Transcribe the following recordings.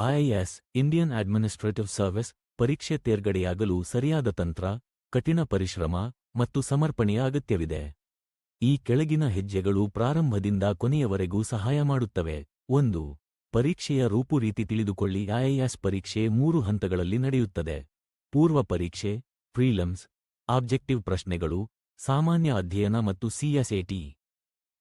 IAS Indian administrative service, ಪರೀಕ್ಷೆ ತೇರ್ಗಡೆಯಾಗಲು ಸರಿಯಾದ ತಂತ್ರ, ಕಠಿಣ ಪರಿಶ್ರಮ ಮತ್ತು ಸಮರ್ಪಣೆಯ ಅಗತ್ಯವಿದೆ. ಈ ಕೆಳಗಿನ ಹೆಜ್ಜೆಗಳು ಪ್ರಾರಂಭದಿಂದ ಕೊನೆಯವರೆಗೂ ಸಹಾಯ ಮಾಡುತ್ತವೆ. ಒಂದು, ಪರೀಕ್ಷೆಯ ರೂಪುರೀತಿ ತಿಳಿದುಕೊಳ್ಳಿ. ಐಎಎಸ್ ಪರೀಕ್ಷೆ ಮೂರು ಹಂತಗಳಲ್ಲಿ ನಡೆಯುತ್ತದೆ. ಪೂರ್ವ ಪರೀಕ್ಷೆ, ಪ್ರೀಲಮ್ಸ್, ಆಬ್ಜೆಕ್ಟಿವ್ ಪ್ರಶ್ನೆಗಳು, ಸಾಮಾನ್ಯ ಅಧ್ಯಯನ ಮತ್ತು ಸಿಎಸ್ಎಟಿ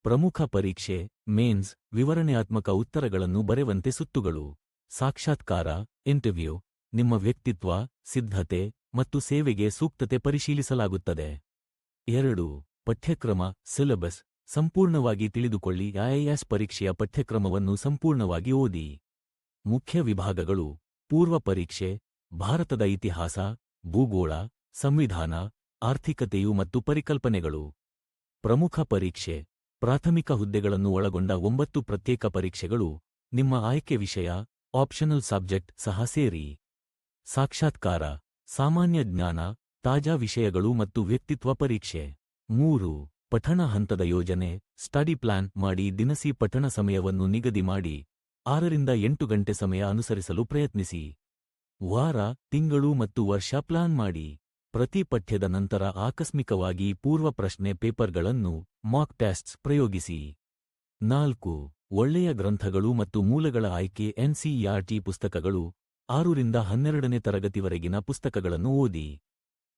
ಪ್ರಮುಖ ಪರೀಕ್ಷೆ, ಮೇನ್ಸ್ ವಿವರಣೆಯಾತ್ಮಕ ಉತ್ತರಗಳನ್ನು ಬರೆವಂತೆ ಸುತ್ತುಗಳು. ಸಾಕ್ಷಾತ್ಕಾರ, ಇಂಟರ್ವ್ಯೂ, ನಿಮ್ಮ ವ್ಯಕ್ತಿತ್ವ, ಸಿದ್ಧತೆ ಮತ್ತು ಸೇವೆಗೆ ಸೂಕ್ತತೆ ಪರಿಶೀಲಿಸಲಾಗುತ್ತದೆ. ಎರಡು, ಪಠ್ಯಕ್ರಮ, ಸಿಲೆಬಸ್, ಸಂಪೂರ್ಣವಾಗಿ ತಿಳಿದುಕೊಳ್ಳಿ ಐಎಎಸ್ ಪರೀಕ್ಷೆಯ ಪಠ್ಯಕ್ರಮವನ್ನು ಸಂಪೂರ್ಣವಾಗಿ ಓದಿ. ಮುಖ್ಯ ವಿಭಾಗಗಳು, ಪೂರ್ವ ಪರೀಕ್ಷೆ, ಭಾರತದ ಇತಿಹಾಸ, ಭೂಗೋಳ, ಸಂವಿಧಾನ, ಆರ್ಥಿಕತೆಯು ಮತ್ತು ಪರಿಕಲ್ಪನೆಗಳು. ಪ್ರಮುಖ ಪರೀಕ್ಷೆ, ಪ್ರಾಥಮಿಕ ಹುದ್ದೆಗಳನ್ನು ಒಳಗೊಂಡ ಒಂಬತ್ತು ಪ್ರತ್ಯೇಕ ಪರೀಕ್ಷೆಗಳು, ನಿಮ್ಮ ಆಯ್ಕೆ ವಿಷಯ ಆಪ್ಷನಲ್ ಸಬ್ಜೆಕ್ಟ್ ಸಹ ಸೇರಿ. ಸಾಕ್ಷಾತ್ಕಾರ, ಸಾಮಾನ್ಯ ಜ್ಞಾನ, ತಾಜಾ ವಿಷಯಗಳು ಮತ್ತು ವ್ಯಕ್ತಿತ್ವ ಪರೀಕ್ಷೆ. ಮೂರು, ಪಠಣ ಹಂತದ ಯೋಜನೆ, ಸ್ಟಡಿ ಪ್ಲಾನ್ ಮಾಡಿ ದಿನಸಿ ಪಠಣ ಸಮಯವನ್ನು ನಿಗದಿ ಮಾಡಿ, ಆರರಿಂದ ಎಂಟು ಗಂಟೆ ಸಮಯ ಅನುಸರಿಸಲು ಪ್ರಯತ್ನಿಸಿ. ವಾರ, ತಿಂಗಳು ಮತ್ತು ವರ್ಷ ಪ್ಲಾನ್ ಮಾಡಿ. ಪ್ರತಿ ಪಠ್ಯದ ನಂತರ ಆಕಸ್ಮಿಕವಾಗಿ ಪೂರ್ವ ಪ್ರಶ್ನೆ ಪೇಪರ್ಗಳನ್ನು, ಮಾಕ್ ಟೆಸ್ಟ್ಸ್ ಪ್ರಯೋಗಿಸಿ. ನಾಲ್ಕು ಒಳ್ಳೆಯ ಗ್ರಂಥಗಳು ಮತ್ತು ಮೂಲಗಳ ಆಯ್ಕೆ ಎನ್ಸಿಇಆರ್ಟಿ ಪುಸ್ತಕಗಳು ಆರರಿಂದ ಹನ್ನೆರಡನೇ ತರಗತಿವರೆಗಿನ ಪುಸ್ತಕಗಳನ್ನು ಓದಿ.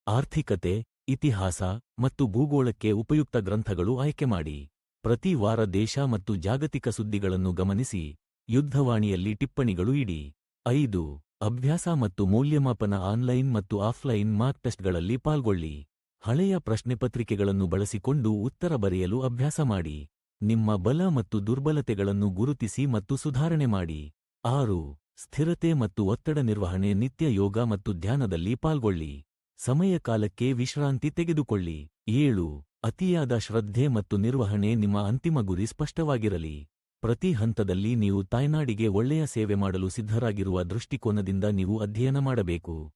ಆರ್ಥಿಕತೆ, ಇತಿಹಾಸ ಮತ್ತು ಭೂಗೋಳಕ್ಕೆ ಉಪಯುಕ್ತ ಗ್ರಂಥಗಳು ಆಯ್ಕೆ ಮಾಡಿ. ಪ್ರತಿ ವಾರ ದೇಶ ಮತ್ತು ಜಾಗತಿಕ ಸುದ್ದಿಗಳನ್ನು ಗಮನಿಸಿ, ಯುದ್ಧವಾಣಿಯಲ್ಲಿ ಟಿಪ್ಪಣಿಗಳು ಇಡಿ. ಐದು, ಅಭ್ಯಾಸ ಮತ್ತು ಮೌಲ್ಯಮಾಪನ ಆನ್ಲೈನ್ ಮತ್ತು ಆಫ್ಲೈನ್ ಮಾರ್ಕ್ ಟೆಸ್ಟ್ಗಳಲ್ಲಿ ಪಾಲ್ಗೊಳ್ಳಿ. ಹಳೆಯ ಪ್ರಶ್ನೆಪತ್ರಿಕೆಗಳನ್ನು ಬಳಸಿಕೊಂಡು ಉತ್ತರ ಬರೆಯಲು ಅಭ್ಯಾಸ ಮಾಡಿ. ನಿಮ್ಮ ಬಲ ಮತ್ತು ದುರ್ಬಲತೆಗಳನ್ನು ಗುರುತಿಸಿ ಮತ್ತು ಸುಧಾರಣೆ ಮಾಡಿ. ಆರು, ಸ್ಥಿರತೆ ಮತ್ತು ಒತ್ತಡ ನಿರ್ವಹಣೆ, ನಿತ್ಯ ಯೋಗ ಮತ್ತು ಧ್ಯಾನದಲ್ಲಿ ಪಾಲ್ಗೊಳ್ಳಿ. ಸಮಯ ಕಾಲಕ್ಕೆ ವಿಶ್ರಾಂತಿ ತೆಗೆದುಕೊಳ್ಳಿ. ಏಳು, ಅತಿಯಾದ ಶ್ರದ್ಧೆ ಮತ್ತು ನಿರ್ವಹಣೆ ನಿಮ್ಮ ಅಂತಿಮ ಗುರಿ ಸ್ಪಷ್ಟವಾಗಿರಲಿ. ಪ್ರತಿ ಹಂತದಲ್ಲಿ ನೀವು ತಾಯ್ನಾಡಿಗೆ ಒಳ್ಳೆಯ ಸೇವೆ ಮಾಡಲು ಸಿದ್ಧರಾಗಿರುವ ದೃಷ್ಟಿಕೋನದಿಂದ ನೀವು ಅಧ್ಯಯನ ಮಾಡಬೇಕು.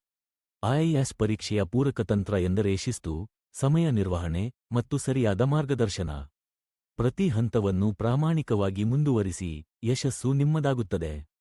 ಐಎಎಸ್ ಪರೀಕ್ಷೆಯ ಪೂರಕ ತಂತ್ರ ಎಂದರೆ ಶಿಸ್ತು, ಸಮಯ ನಿರ್ವಹಣೆ ಮತ್ತು ಸರಿಯಾದ ಮಾರ್ಗದರ್ಶನ. ಪ್ರತಿ ಹಂತವನ್ನು ಪ್ರಾಮಾಣಿಕವಾಗಿ ಮುಂದುವರಿಸಿ ಯಶಸ್ಸು ನಿಮ್ಮದಾಗುತ್ತದೆ.